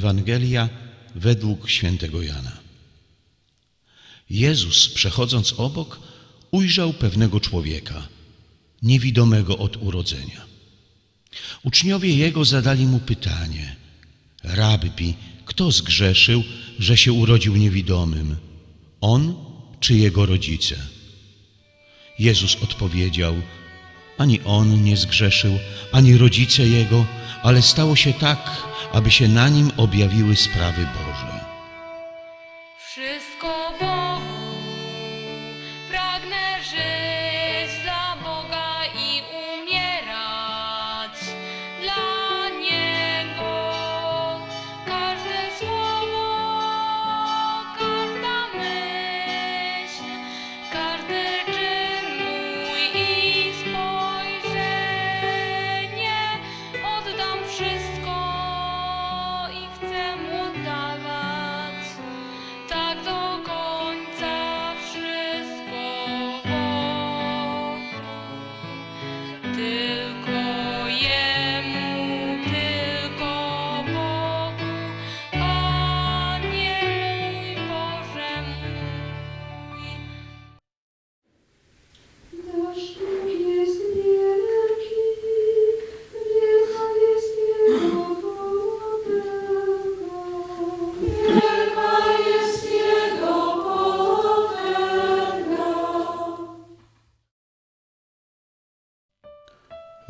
Ewangelia według świętego Jana. Jezus, przechodząc obok, ujrzał pewnego człowieka, niewidomego od urodzenia. Uczniowie jego zadali mu pytanie: Rabbi, kto zgrzeszył, że się urodził niewidomym? On czy jego rodzice? Jezus odpowiedział: Ani on nie zgrzeszył, ani rodzice jego, ale stało się tak, aby się na nim objawiły sprawy Boże.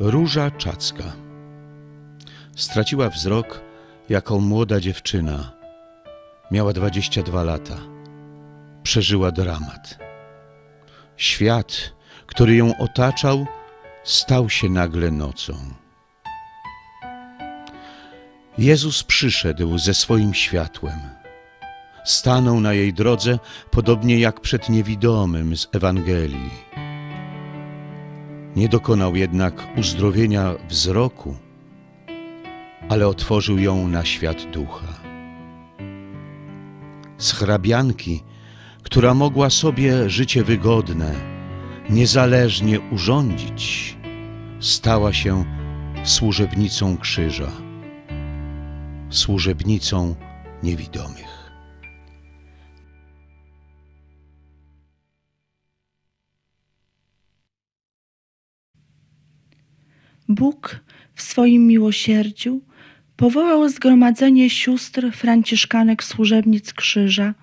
Róża Czacka straciła wzrok jako młoda dziewczyna. Miała 22 lata. Przeżyła dramat. Świat, który ją otaczał, stał się nagle nocą. Jezus przyszedł ze swoim światłem. Stanął na jej drodze, podobnie jak przed niewidomym z Ewangelii. Nie dokonał jednak uzdrowienia wzroku, ale otworzył ją na świat ducha. Z hrabianki, która mogła sobie życie wygodne, niezależnie urządzić, stała się służebnicą krzyża, służebnicą niewidomych. Bóg w swoim miłosierdziu powołał zgromadzenie sióstr franciszkanek służebnic krzyża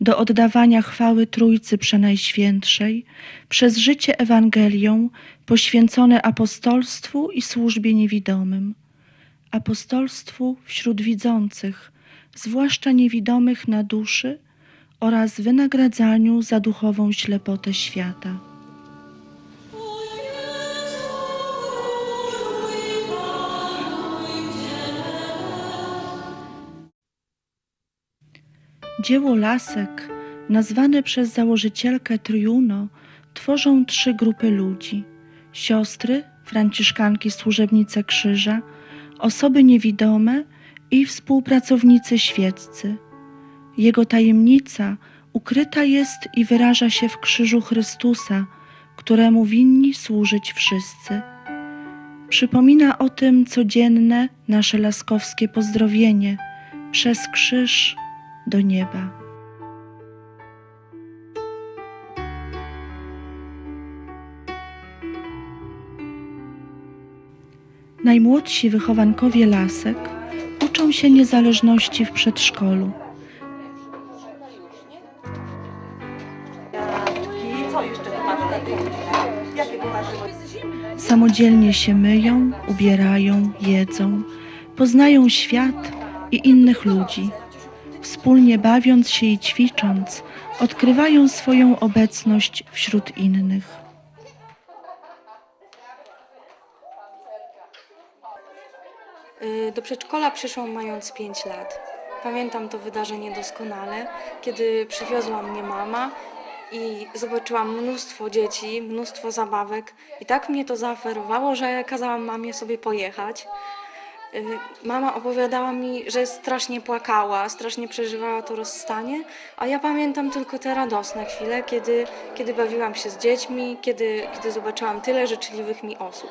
do oddawania chwały Trójcy Przenajświętszej przez życie Ewangelią poświęcone apostolstwu i służbie niewidomym. Apostolstwu wśród widzących, zwłaszcza niewidomych na duszy oraz wynagradzaniu za duchową ślepotę świata. Dzieło lasek, nazwane przez założycielkę Triuno, tworzą trzy grupy ludzi: siostry, franciszkanki służebnice krzyża, osoby niewidome i współpracownicy świeccy. Jego tajemnica ukryta jest i wyraża się w krzyżu Chrystusa, któremu winni służyć wszyscy. Przypomina o tym codzienne nasze laskowskie pozdrowienie przez krzyż do nieba. Najmłodsi wychowankowie lasek uczą się niezależności w przedszkolu. Samodzielnie się myją, ubierają, jedzą, poznają świat i innych ludzi. Wspólnie bawiąc się i ćwicząc, odkrywają swoją obecność wśród innych. Y, Do przedszkola przyszłam mając 5 lat. Pamiętam to wydarzenie doskonale, kiedy przywiozła mnie mama i zobaczyłam mnóstwo dzieci, mnóstwo zabawek i tak mnie to zaoferowało, że kazałam mamie sobie pojechać. Y, Mama opowiadała mi, że strasznie płakała, strasznie przeżywała to rozstanie, a ja pamiętam tylko te radosne chwile, kiedy, kiedy bawiłam się z dziećmi, kiedy, kiedy zobaczyłam tyle życzliwych mi osób.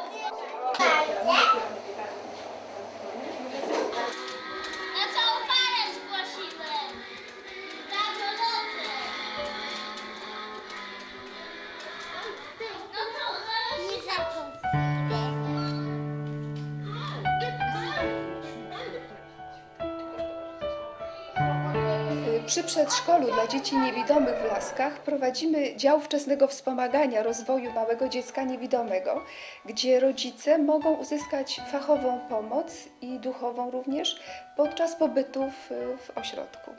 Przy przedszkolu dla dzieci niewidomych w Laskach prowadzimy dział wczesnego wspomagania rozwoju małego dziecka niewidomego, gdzie rodzice mogą uzyskać fachową pomoc i duchową również podczas pobytu w, w ośrodku.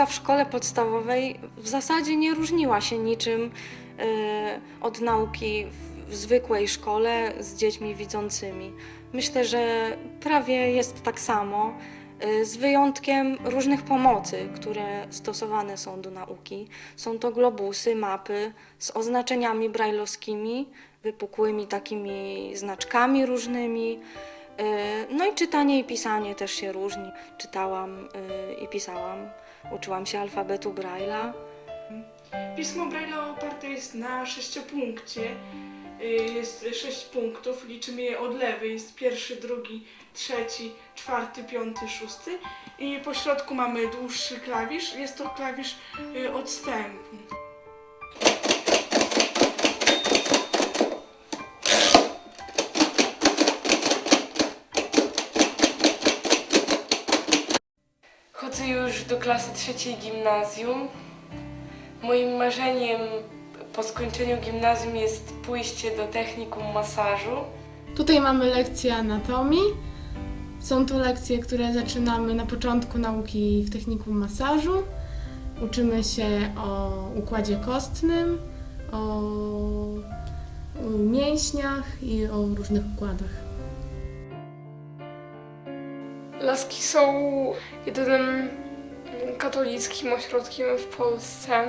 Nauka w szkole podstawowej w zasadzie nie różniła się niczym e, od nauki w, zwykłej szkole z dziećmi widzącymi. Myślę, że prawie jest tak samo, e, z wyjątkiem różnych pomocy, które stosowane są do nauki. Są to globusy, mapy z oznaczeniami brajlowskimi, wypukłymi takimi znaczkami różnymi. E, No i czytanie i pisanie też się różni. Czytałam i pisałam. Uczyłam się alfabetu Braille'a. Pismo Braille'a oparte jest na sześciopunkcie. Y, Jest sześć punktów, liczymy je od lewej. Jest pierwszy, drugi, trzeci, czwarty, piąty, szósty. I po środku mamy dłuższy klawisz. Jest to klawisz y, odstępu. Już do klasy trzeciej gimnazjum. Moim marzeniem po skończeniu gimnazjum jest pójście do technikum masażu. Tutaj mamy lekcje anatomii. Są to lekcje, które zaczynamy na początku nauki w technikum masażu. Uczymy się o układzie kostnym, o o mięśniach i o różnych układach. Laski są jedynym katolickim ośrodkiem w Polsce.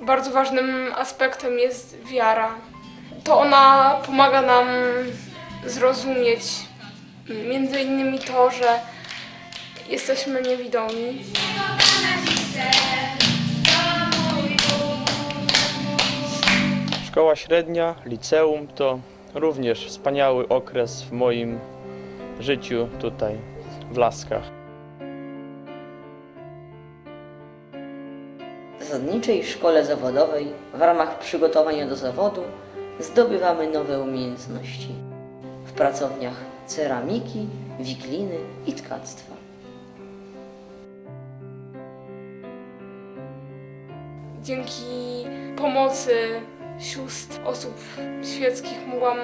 Bardzo ważnym aspektem jest wiara. To ona pomaga nam zrozumieć między innymi to, że jesteśmy niewidomi. Szkoła średnia, liceum to również wspaniały okres w moim życiu tutaj w Laskach. Zasadniczej szkole zawodowej w ramach przygotowania do zawodu zdobywamy nowe umiejętności w pracowniach ceramiki, wikliny i tkactwa. Dzięki pomocy sióstr, osób świeckich mogłam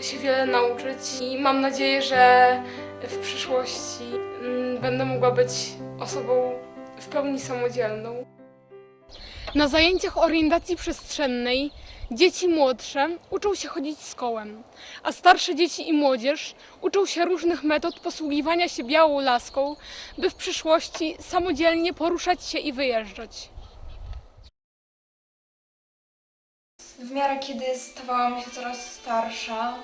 się wiele nauczyć i mam nadzieję, że w przyszłości mm, będę mogła być osobą w pełni samodzielną. Na zajęciach orientacji przestrzennej dzieci młodsze uczą się chodzić z kołem, a starsze dzieci i młodzież uczą się różnych metod posługiwania się białą laską, by w przyszłości samodzielnie poruszać się i wyjeżdżać. W miarę kiedy stawałam się coraz starsza,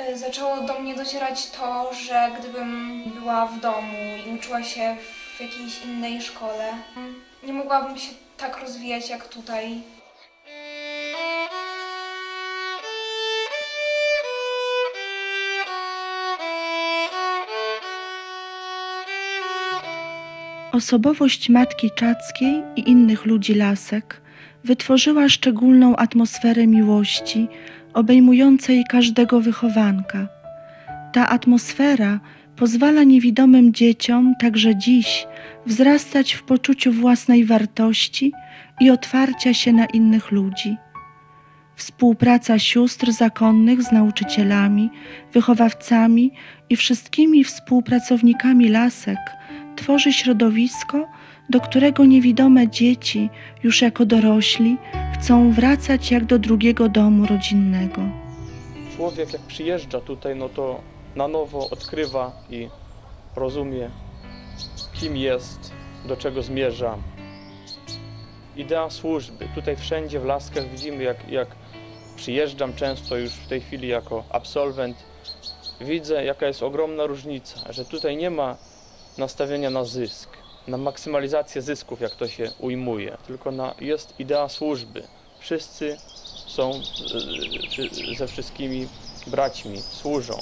y, zaczęło do mnie docierać to, że gdybym była w domu i uczyła się w jakiejś innej szkole, nie mogłabym się tak rozwijać jak tutaj. Osobowość Matki Czackiej i innych ludzi lasek wytworzyła szczególną atmosferę miłości, obejmującej każdego wychowanka. Ta atmosfera pozwala niewidomym dzieciom także dziś wzrastać w poczuciu własnej wartości i otwarcia się na innych ludzi. Współpraca sióstr zakonnych z nauczycielami, wychowawcami i wszystkimi współpracownikami lasek tworzy środowisko, do którego niewidome dzieci, już jako dorośli, chcą wracać jak do drugiego domu rodzinnego. Człowiek jak przyjeżdża tutaj, no to na nowo odkrywa i rozumie, kim jest, do czego zmierza. Idea służby. Tutaj wszędzie w Laskach widzimy, jak, jak przyjeżdżam często już w tej chwili jako absolwent, widzę, jaka jest ogromna różnica, że tutaj nie ma nastawienia na zysk, na maksymalizację zysków, jak to się ujmuje, tylko na, jest idea służby. Wszyscy są e, ze wszystkimi braćmi, służą.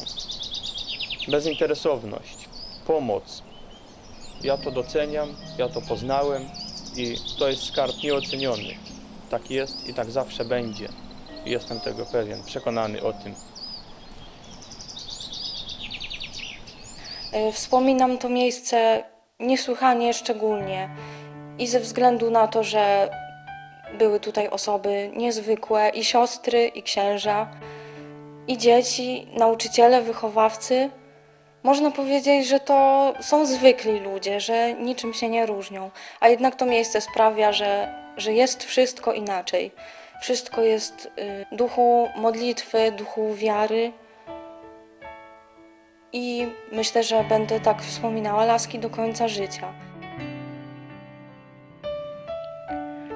Bezinteresowność, pomoc. Ja to doceniam, ja to poznałem i to jest skarb nieoceniony. tak jest i tak zawsze będzie. Jestem tego pewien, przekonany o tym. Y, Wspominam to miejsce niesłychanie szczególnie i ze względu na to, że były tutaj osoby niezwykłe i siostry, i księża, i dzieci, nauczyciele, wychowawcy. Można powiedzieć, że to są zwykli ludzie, że niczym się nie różnią, a jednak to miejsce sprawia, że, że jest wszystko inaczej. Wszystko jest y, duchu modlitwy, duchu wiary. I myślę, że będę tak wspominała laski do końca życia.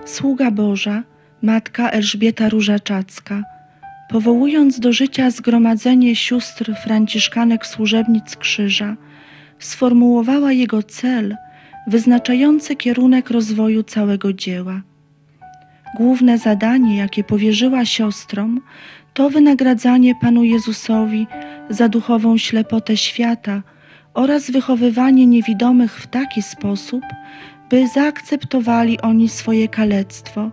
Sługa Boża, matka Elżbieta Różaczacka, powołując do życia zgromadzenie sióstr franciszkanek służebnic krzyża, sformułowała jego cel wyznaczający kierunek rozwoju całego dzieła. Główne zadanie, jakie powierzyła siostrom, to wynagradzanie Panu Jezusowi za duchową ślepotę świata oraz wychowywanie niewidomych w taki sposób, by zaakceptowali oni swoje kalectwo,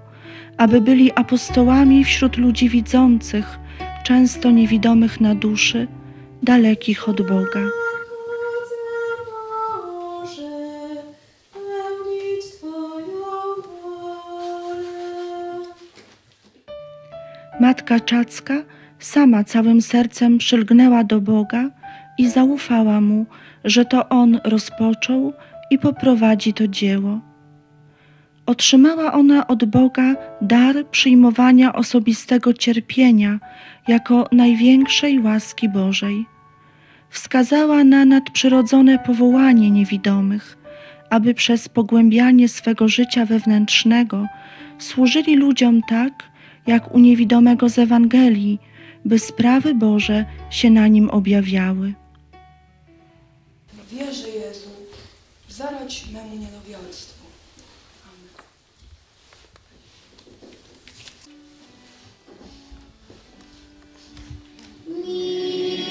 aby byli apostołami wśród ludzi widzących, często niewidomych na duszy, dalekich od Boga. Matka Czacka sama całym sercem przylgnęła do Boga i zaufała Mu, że to On rozpoczął i poprowadzi to dzieło. Otrzymała ona od Boga dar przyjmowania osobistego cierpienia jako największej łaski Bożej. Wskazała na nadprzyrodzone powołanie niewidomych, aby przez pogłębianie swego życia wewnętrznego służyli ludziom tak, jak u niewidomego z Ewangelii, by sprawy Boże się na nim objawiały. Wierzę Jezu, zaradź memu niedowiarstwu. 你。